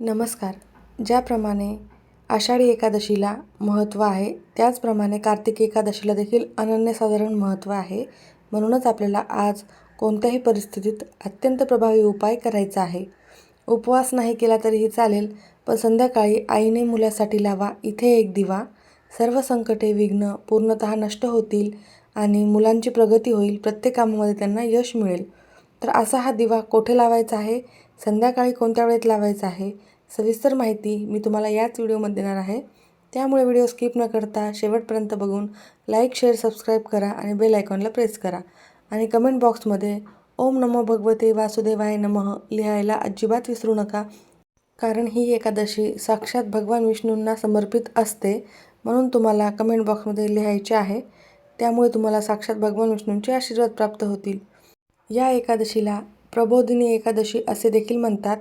नमस्कार. ज्याप्रमाणे आषाढी एकादशीला महत्त्व आहे त्याचप्रमाणे कार्तिक एकादशीला देखील अनन्यसाधारण महत्त्व आहे. म्हणूनच आपल्याला आज कोणत्याही परिस्थितीत अत्यंत प्रभावी उपाय करायचा आहे. उपवास नाही केला तरीही चालेल पण संध्याकाळी आईने मुलासाठी लावा इथे एक दिवा. सर्व संकटे विघ्न पूर्णतः नष्ट होतील आणि मुलांची प्रगती होईल प्रत्येक कामामध्ये त्यांना यश मिळेल. तर असा हा दिवा कोठे लावायचा आहे? संध्याकाळी कोणत्या वेळेत लावायचा आहे? सविस्तर माहिती मी तुम्हाला याच व्हिडिओमध्ये देणार आहे. त्यामुळे व्हिडिओ स्किप न करता शेवटपर्यंत बघून लाईक शेअर सबस्क्राईब करा आणि बेल आयकॉनला प्रेस करा. आणि कमेंट बॉक्समध्ये ओम नमो भगवते वासुदेवाय नमः लिहायला अजिबात विसरू नका. कारण ही एकादशी साक्षात भगवान विष्णूंना समर्पित असते म्हणून तुम्हाला कमेंट बॉक्समध्ये लिहायचे आहे. त्यामुळे तुम्हाला साक्षात भगवान विष्णूंचे आशीर्वाद प्राप्त होतील. या एकादशीला प्रबोधिनी एकादशी असे देखील म्हणतात.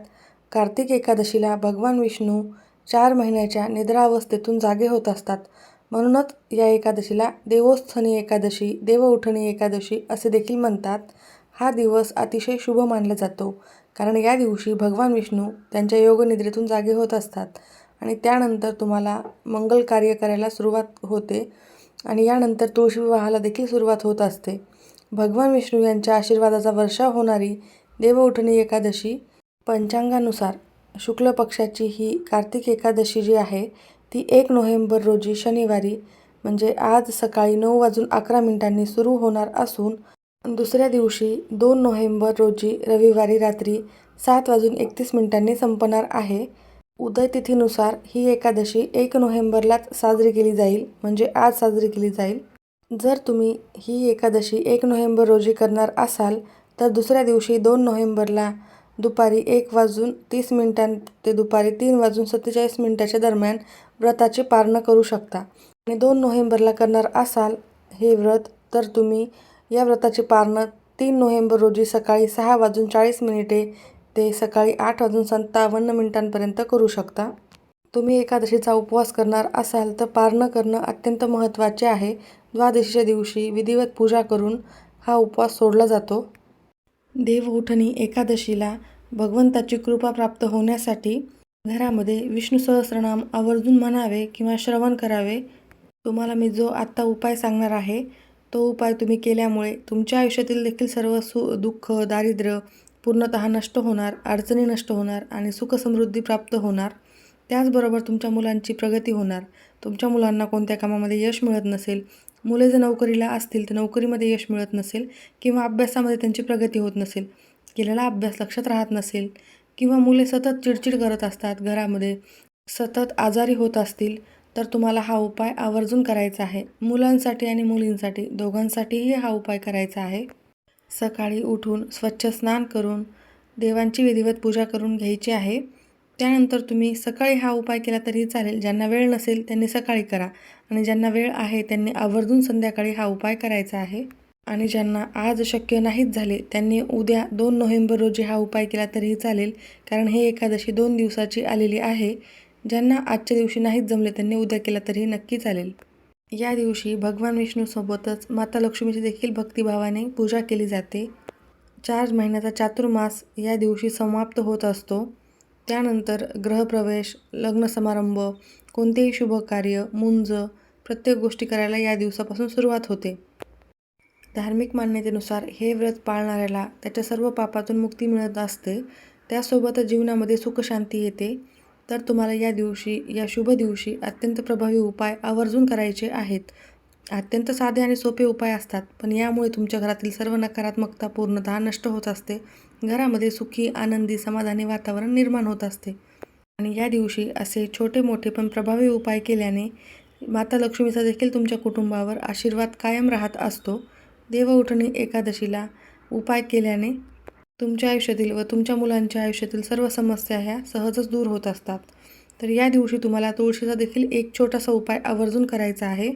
कार्तिक एकादशीला भगवान विष्णू चार महिन्याच्या निद्रावस्थेतून जागे होत असतात. म्हणूनच या एकादशीला देवोत्थनी एकादशी देवउठणी एकादशी असे देखील म्हणतात. हा दिवस अतिशय शुभ मानला जातो. कारण या दिवशी भगवान विष्णू त्यांच्या योगनिद्रेतून जागे होत असतात. आणि त्यानंतर तुम्हाला मंगल कार्य करायला सुरुवात होते. आणि यानंतर तुळशी विवाहाला देखील सुरुवात होत असते. भगवान विष्णू यांच्या आशीर्वादाचा वर्षाव होणारी देवउठणी एकादशी पंचांगानुसार. शुक्ल पक्षाची ही कार्तिक एकादशी जी आहे ती एक नोव्हेंबर रोजी शनिवारी म्हणजे आज सकाळी नऊ वाजून अकरा मिनिटांनी सुरू होणार असून दुसऱ्या दिवशी दोन नोव्हेंबर रोजी रविवारी रात्री सात वाजून एकतीस मिनिटांनी संपणार आहे. उदय तिथीनुसार ही एकादशी एक नोव्हेंबरलाच साजरी केली जाईल म्हणजे आज साजरी केली जाईल. जर तुम्ही ही एकादशी एक नोव्हेंबर रोजी करणार असाल तर दुसऱ्या दिवशी दोन नोव्हेंबरला दुपारी एक वाजून तीस मिनिटां ते दुपारी तीन वाजून सत्तेचाळीस मिनिटाच्या दरम्यान व्रताचे पारणं करू शकता. आणि दोन नोव्हेंबरला करणार असाल हे व्रत तर तुम्ही या व्रताचे पारणं तीन नोव्हेंबर रोजी सकाळी सहा वाजून चाळीस मिनिटे ते सकाळी आठ वाजून सत्तावन्न मिनिटांपर्यंत करू शकता. तुम्ही एकादशीचा उपवास करणार असाल तर पारणं करणं अत्यंत महत्त्वाचे आहे. द्वादशीच्या दिवशी विधिवत पूजा करून हा उपवास सोडला जातो. देवउठणी एकादशीला भगवंताची कृपा प्राप्त होण्यासाठी घरामध्ये विष्णू सहस्रनाम आवर्जून म्हणावे किंवा श्रवण करावे तुम्हाला मी जो आत्ता उपाय सांगणार आहे तो उपाय तुम्ही केल्यामुळे तुमच्या आयुष्यातील देखील सर्व सु दुःख दारिद्र्य पूर्णतः नष्ट होणार अडचणी नष्ट होणार आणि सुखसमृद्धी प्राप्त होणार. त्याचबरोबर तुमच्या मुलांची प्रगती होणार. तुमच्या मुलांना कोणत्या कामामध्ये यश मिळत नसेल मुले जर नोकरीला असतील तर नोकरीमध्ये यश मिळत नसेल किंवा अभ्यासामध्ये त्यांची प्रगती होत नसेल केलेला अभ्यास लक्षात राहत नसेल किंवा मुले सतत चिडचिड करत असतात घरामध्ये सतत आजारी होत असतील तर तुम्हाला हा उपाय आवर्जून करायचा आहे. मुलांसाठी आणि मुलींसाठी दोघांसाठीही हा उपाय करायचा आहे. सकाळी उठून स्वच्छ स्नान करून देवांची विधिवत पूजा करून घ्यायची आहे. त्यानंतर तुम्ही सकाळी हा उपाय केला तरीही चालेल. ज्यांना वेळ नसेल त्यांनी सकाळी करा. आणि ज्यांना वेळ आहे त्यांनी आवर्जून संध्याकाळी हा उपाय करायचा आहे. आणि ज्यांना आज शक्य नाहीच झाले त्यांनी उद्या दोन नोव्हेंबर रोजी हा उपाय केला तरीही चालेल. कारण हे एकादशी दोन दिवसाची आलेली आहे. ज्यांना आजच्या दिवशी नाहीच जमले त्यांनी उद्या केला तरीही नक्की चालेल. या दिवशी भगवान विष्णूसोबतच माता लक्ष्मीची देखील भक्तिभावाने पूजा केली जाते. चार महिन्याचा चातुर्मास या दिवशी समाप्त होत असतो. त्यानंतर ग्रहप्रवेश लग्न समारंभ कोणतेही शुभ कार्य मुंज प्रत्येक गोष्टी करायला या दिवसापासून सुरुवात होते. धार्मिक मान्यतेनुसार हे व्रत पाळणाऱ्याला त्याच्या सर्व पापातून मुक्ती मिळत असते. त्यासोबतच जीवनामध्ये सुखशांती येते. तर तुम्हाला या दिवशी या शुभ दिवशी अत्यंत प्रभावी उपाय आवर्जून करायचे आहेत. अत्यंत साधे आणि सोपे उपाय असतात पण यामुळे तुमच्या घरातील सर्व नकारात्मकता पूर्णतः नष्ट होत असते. घरामध्ये सुखी आनंदी समाधानी वातावरण निर्माण होत असते. आणि या दिवशी असे छोटे मोठे पण प्रभावी उपाय केल्याने माता लक्ष्मीचा देखील तुमच्या कुटुंबावर आशीर्वाद कायम राहत असतो. देवउठणी एकादशीला उपाय केल्याने तुमच्या आयुष्यातील व तुमच्या मुलांच्या आयुष्यातील सर्व समस्या ह्या सहजच दूर होत असतात. तर या दिवशी तुम्हाला तुळशीचा देखील एक छोटासा उपाय आवर्जून करायचा आहे.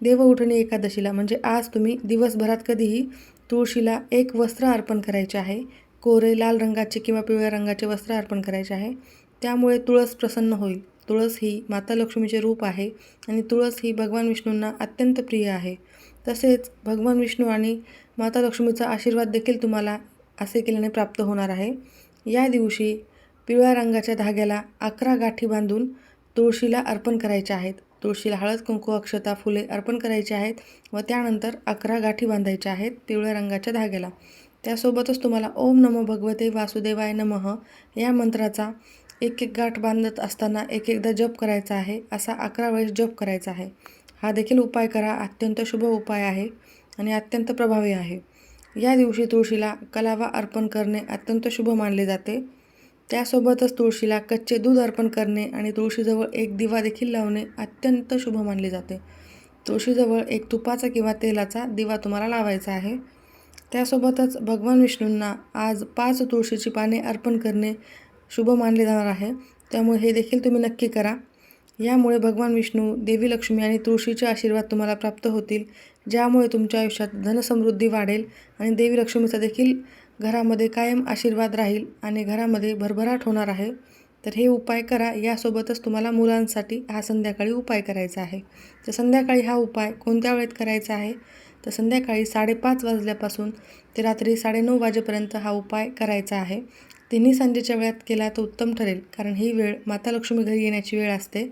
देवउठणी एकादशीला म्हणजे आज तुम्ही दिवसभरात कधीही तुळशीला एक वस्त्र अर्पण करायचे आहे. कोरे लाल रंगाचे किंवा पिवळ्या रंगाचे वस्त्र अर्पण करायचे आहे. त्यामुळे तुळस प्रसन्न होईल. तुळस ही माता लक्ष्मीचे रूप आहे आणि तुळस ही भगवान विष्णूंना अत्यंत प्रिय आहे. तसेच भगवान विष्णू आणि माता लक्ष्मीचा आशीर्वाद देखील तुम्हाला असे केल्याने प्राप्त होणार आहे. या दिवशी पिवळ्या रंगाच्या धाग्याला अकरा गाठी बांधून तुळशीला अर्पण करायच्या आहेत. तुळशीला हळद कुंकू अक्षता फुले अर्पण करायची आहेत व त्यानंतर अकरा गाठी बांधायच्या आहेत पिवळ्या रंगाच्या धाग्याला. त्यासोबतच तुम्हाला ओम नमो भगवते वासुदेवाय नमः या मंत्राचा एक एक गाठ बांधत असताना एक एकदा जप करायचा आहे असा अकरा वेळेस जप करायचा आहे. हा देखील उपाय करा अत्यंत शुभ उपाय आहे आणि अत्यंत प्रभावी आहे. या दिवशी तुळशीला कलावा अर्पण करणे अत्यंत शुभ मानले जाते. त्यासोबतच तुळशीला कच्चे दूध अर्पण करणे आणि तुळशीजवळ एक दिवा देखील लावणे अत्यंत शुभ मानले जाते. तुळशीजवळ एक तुपाचा किंवा तेलाचा दिवा तुम्हाला लावायचा आहे. त्यासोबतच भगवान विष्णूंना आज पाच तुळशीची पाने अर्पण करणे शुभ मानले जाणार आहे. त्यामुळे हे देखील तुम्ही नक्की करा. यामुळे भगवान विष्णू देवी लक्ष्मी आणि तुळशीचे आशीर्वाद तुम्हाला प्राप्त होतील. ज्यामुळे तुमच्या आयुष्यात धनसमृद्धी वाढेल आणि देवी लक्ष्मीचा देखील घरामध्ये कायम आशीर्वाद राहील आणि घरामध्ये भरभराट होणार आहे तर हे उपाय करा. यासोबतच तुम्हाला मुलांसाठी हा संध्याकाळी उपाय करायचा आहे. तर संध्याकाळी हा उपाय कोणत्या वेळेत करायचा आहे? तर संध्याकाळी साडेपाच वाजल्यापासून ते रात्री साडेनऊ वाजेपर्यंत हा उपाय करायचा आहे. तिन्ही संजेच्या वेळात केला तर उत्तम ठरेल कारण ही वेळ माता लक्ष्मी घरी येण्याची वेळ असते.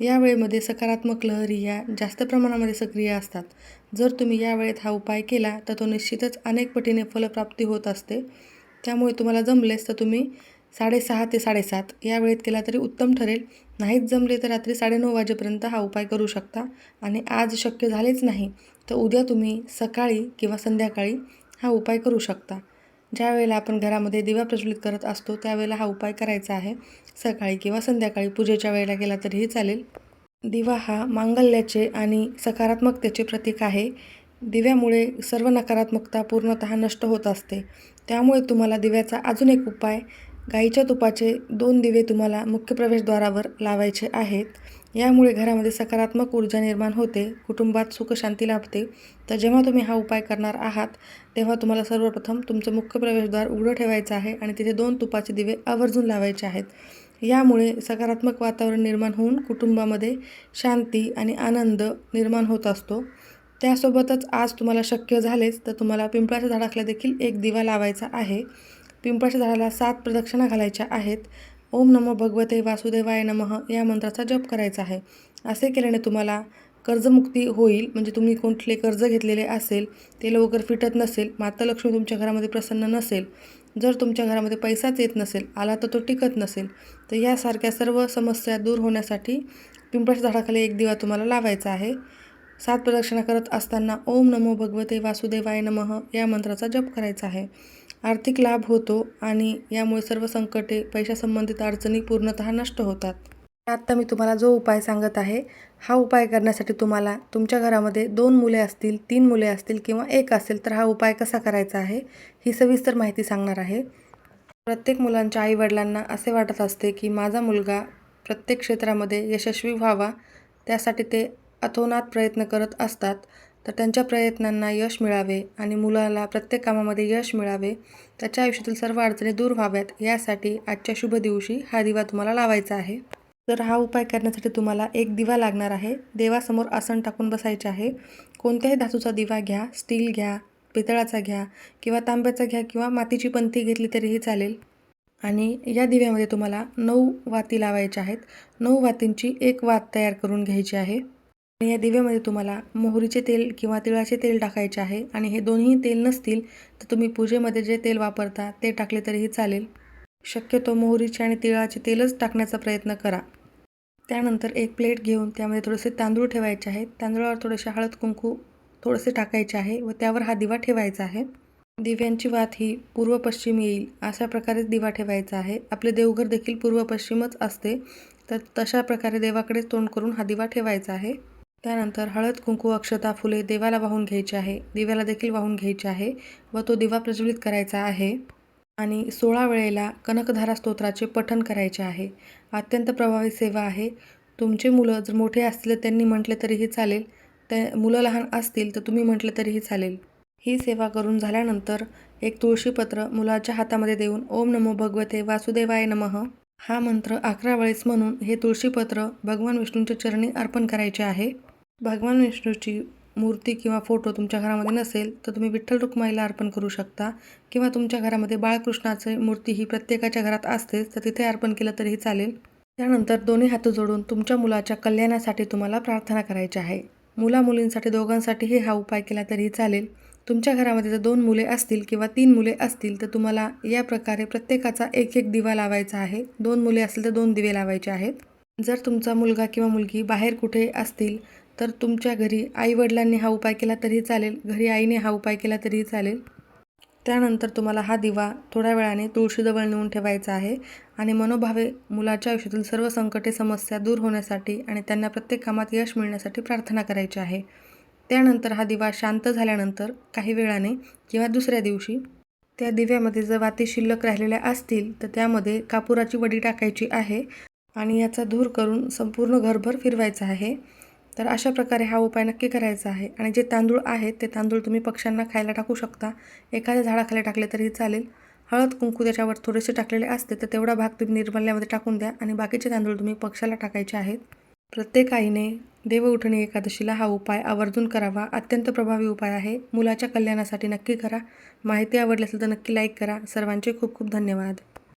या वेळेमध्ये सकारात्मक लहरी या जास्त प्रमाणामध्ये सक्रिय असतात. जर तुम्ही या वेळेत हा उपाय केला तर तो निश्चितच अनेक पटीने फलप्राप्ती होत असते. त्यामुळे तुम्हाला जमलेस तर तुम्ही साडेसहा ते साडेसात या वेळेत केला तरी उत्तम ठरेल. नाहीच जमले तर रात्री साडेनऊ वाजेपर्यंत हा उपाय करू शकता. आणि आज शक्य झालेच नाही तर उद्या तुम्ही सकाळी किंवा संध्याकाळी हा उपाय करू शकता. ज्या वेळेला आपण घरामध्ये दिवा प्रज्वलित करत असतो त्यावेळेला हा उपाय करायचा आहे. सकाळी किंवा संध्याकाळी पूजेच्या वेळेला केला तरीही चालेल. दिवा हा मांगल्याचे आणि सकारात्मकतेचे प्रतीक आहे. दिव्यामुळे सर्व नकारात्मकता पूर्णत नष्ट होत असते. त्यामुळे तुम्हाला दिव्याचा अजून एक उपाय गाईच्या तुपाचे दोन दिवे तुम्हाला मुख्य प्रवेशद्वारावर लावायचे आहेत. यामुळे घरामध्ये सकारात्मक ऊर्जा निर्माण होते कुटुंबात सुखशांती लाभते. तर जेव्हा तुम्ही हा उपाय करणार आहात तेव्हा तुम्हाला सर्वप्रथम तुमचं मुख्य प्रवेशद्वार उघडं ठेवायचं आहे आणि तिथे दोन तुपाचे दिवे आवर्जून लावायचे आहेत. यामुळे सकारात्मक वातावरण निर्माण होऊन कुटुंबामध्ये शांती आणि आनंद निर्माण होत असतो. त्यासोबतच आज तुम्हाला शक्य झालेच तर तुम्हाला पिंपळाच्या झाडाखाली देखील एक दिवा लावायचा आहे. पिंपळाच्या झाडाला सात प्रदक्षिणा घालायच्या आहेत. ओम नमो भगवते वासुदेवाय नमः या मंत्राचा जप करायचा आहे. असे केल्याने तुम्हाला कर्जमुक्ती होईल. म्हणजे तुम्ही कोणते कर्ज घेतलेले असेल ते लवकर फिटत नसेल माता लक्ष्मी तुमच्या घरामध्ये प्रसन्न नसेल जर तुमच्या घरामध्ये पैसाच येत नसेल आला तर तो टिकत नसेल तर यासारख्या सर्व समस्या दूर होण्यासाठी पिंपळाच्या झाडाखाली एक दिवा तुम्हाला लावायचा आहे. सात प्रदक्षिणा करत असताना ओम नमो भगवते वासुदेवाय नमः या मंत्राचा जप करायचा आहे. आर्थिक लाभ होतो आणि यामुळे सर्व संकटे पैशासंबंधित अडचणी पूर्णतः नष्ट होतात. आत्ता मी तुम्हाला जो उपाय सांगत आहे हा उपाय करण्यासाठी तुम्हाला तुमच्या घरामध्ये दोन मुले असतील तीन मुले असतील किंवा एक असेल तर हा उपाय कसा करायचा आहे ही सविस्तर माहिती सांगणार आहे. प्रत्येक मुलांच्या आईवडिलांना असे वाटत असते की माझा मुलगा प्रत्येक क्षेत्रामध्ये यशस्वी व्हावा त्यासाठी ते अतोनात प्रयत्न करत असतात. तर त्यांच्या प्रयत्नांना यश मिळावे आणि मुलाला प्रत्येक कामामध्ये यश मिळावे त्याच्या आयुष्यातील सर्व अडचणी दूर व्हाव्यात यासाठी आजच्या शुभ दिवशी हा दिवा तुम्हाला लावायचा आहे. तर हा उपाय करण्यासाठी तुम्हाला एक दिवा लागणार आहे. देवासमोर आसन टाकून बसायचे आहे. कोणत्याही धातूचा दिवा घ्या स्टील घ्या पितळाचा घ्या किंवा तांब्याचा घ्या किंवा मातीची पंथी घेतली तरीही चालेल. आणि या दिव्यामध्ये तुम्हाला नऊ वाती लावायच्या आहेत. नऊ वातींची एक वात तयार करून घ्यायची आहे. आणि या दिव्यामध्ये तुम्हाला मोहरीचे तेल किंवा तिळाचे तेल टाकायचे आहे. आणि हे दोन्ही तेल नसतील तर तुम्ही पूजेमध्ये जे तेल वापरता ते टाकले तरीही चालेल. शक्यतो मोहरीचे आणि तिळाचे तेलच टाकण्याचा प्रयत्न करा. त्यानंतर एक प्लेट घेऊन त्यामध्ये थोडेसे तांदूळ ठेवायचे आहेत. तांदूळावर थोडेसे हळद कुंकू थोडेसे टाकायचे आहे व त्यावर हा दिवा ठेवायचा आहे. दिव्यांची वात ही पूर्व पश्चिम येईल अशा प्रकारेच दिवा ठेवायचा आहे. आपले देवघर देखील पूर्व पश्चिमच असते तर तशा प्रकारे देवाकडे तोंड करून हा दिवा ठेवायचा आहे. त्यानंतर हळद कुंकू अक्षता फुले देवाला वाहून घ्यायचे आहे. दिव्याला देखील वाहून घ्यायचे आहे व तो दिवा प्रज्वलित करायचा आहे आणि सोळा वेळेला कनकधारा स्तोत्राचे पठण करायचे आहे. अत्यंत प्रभावी सेवा आहे. तुमचे मुलं जर मोठे असतील त्यांनी म्हटले तरीही चालेल. ते मुलं लहान असतील तर तुम्ही म्हटले तरीही चालेल. ही सेवा करून झाल्यानंतर एक तुळशीपत्र मुलाच्या हातामध्ये देऊन ओम नमो भगवते वासुदेवाय नमः हा मंत्र अकरा वेळेस म्हणून हे तुळशीपत्र भगवान विष्णूंच्या चरणी अर्पण करायचे आहे. भगवान विष्णूची मूर्ती किंवा फोटो तुमच्या घरामध्ये नसेल तर तुम्ही विठ्ठल रुक्माईला अर्पण करू शकता. किंवा तुमच्या घरामध्ये बाळकृष्णाची मूर्ती ही प्रत्येकाच्या घरात असतेच तर तिथे अर्पण केलं तरीही चालेल. त्यानंतर दोन्ही हात जोडून तुमच्या मुलाच्या कल्याणासाठी तुम्हाला प्रार्थना करायची आहे. मुला मुलींसाठी दोघांसाठीही हा उपाय केला तरीही चालेल. तुमच्या घरामध्ये जर दोन मुले असतील किंवा तीन मुले असतील तर तुम्हाला या प्रकारे प्रत्येकाचा एक एक दिवा लावायचा आहे. दोन मुले असतील तर दोन दिवे लावायचे आहेत. जर तुमचा मुलगा किंवा मुलगी बाहेर कुठे असतील तर तुमच्या घरी आईवडिलांनी हा उपाय केला तरीही चालेल. घरी आईने हा उपाय केला तरीही चालेल. त्यानंतर तुम्हाला हा दिवा थोड्या वेळाने तुळशीजवळ नेऊन ठेवायचा आहे आणि मनोभावे मुलाच्या आयुष्यातील सर्व संकटे समस्या दूर होण्यासाठी आणि त्यांना प्रत्येक कामात यश मिळण्यासाठी प्रार्थना करायची आहे. त्यानंतर हा दिवा शांत झाल्यानंतर काही वेळाने किंवा दुसऱ्या दिवशी त्या दिव्यामध्ये जर वाती शिल्लक राहिलेल्या असतील तर त्यामध्ये कापुराची वडी टाकायची आहे आणि याचा धूर करून संपूर्ण घरभर फिरवायचा आहे. तर अशा प्रकारे हा उपाय नक्की करायचा आहे. आणि जे तांदूळ आहेत ते तांदूळ तुम्ही पक्ष्यांना खायला टाकू शकता. एखाद्या झाडाखाली टाकले तरीही चालेल. हळद कुंकू त्याच्यावर थोडेसे टाकलेले असते तर तेवढा भाग तुम्ही निर्मल्यामध्ये टाकून द्या आणि बाकीचे तांदूळ तुम्ही पक्षाला टाकायचे आहेत. प्रत्येक आईने देवउठणी एकादशीला हा उपाय आवर्जून करावा. अत्यंत प्रभावी उपाय आहे. मुलाच्या कल्याणासाठी नक्की करा. माहिती आवडली असेल तर नक्की लाईक करा. सर्वांचे खूप खूप धन्यवाद.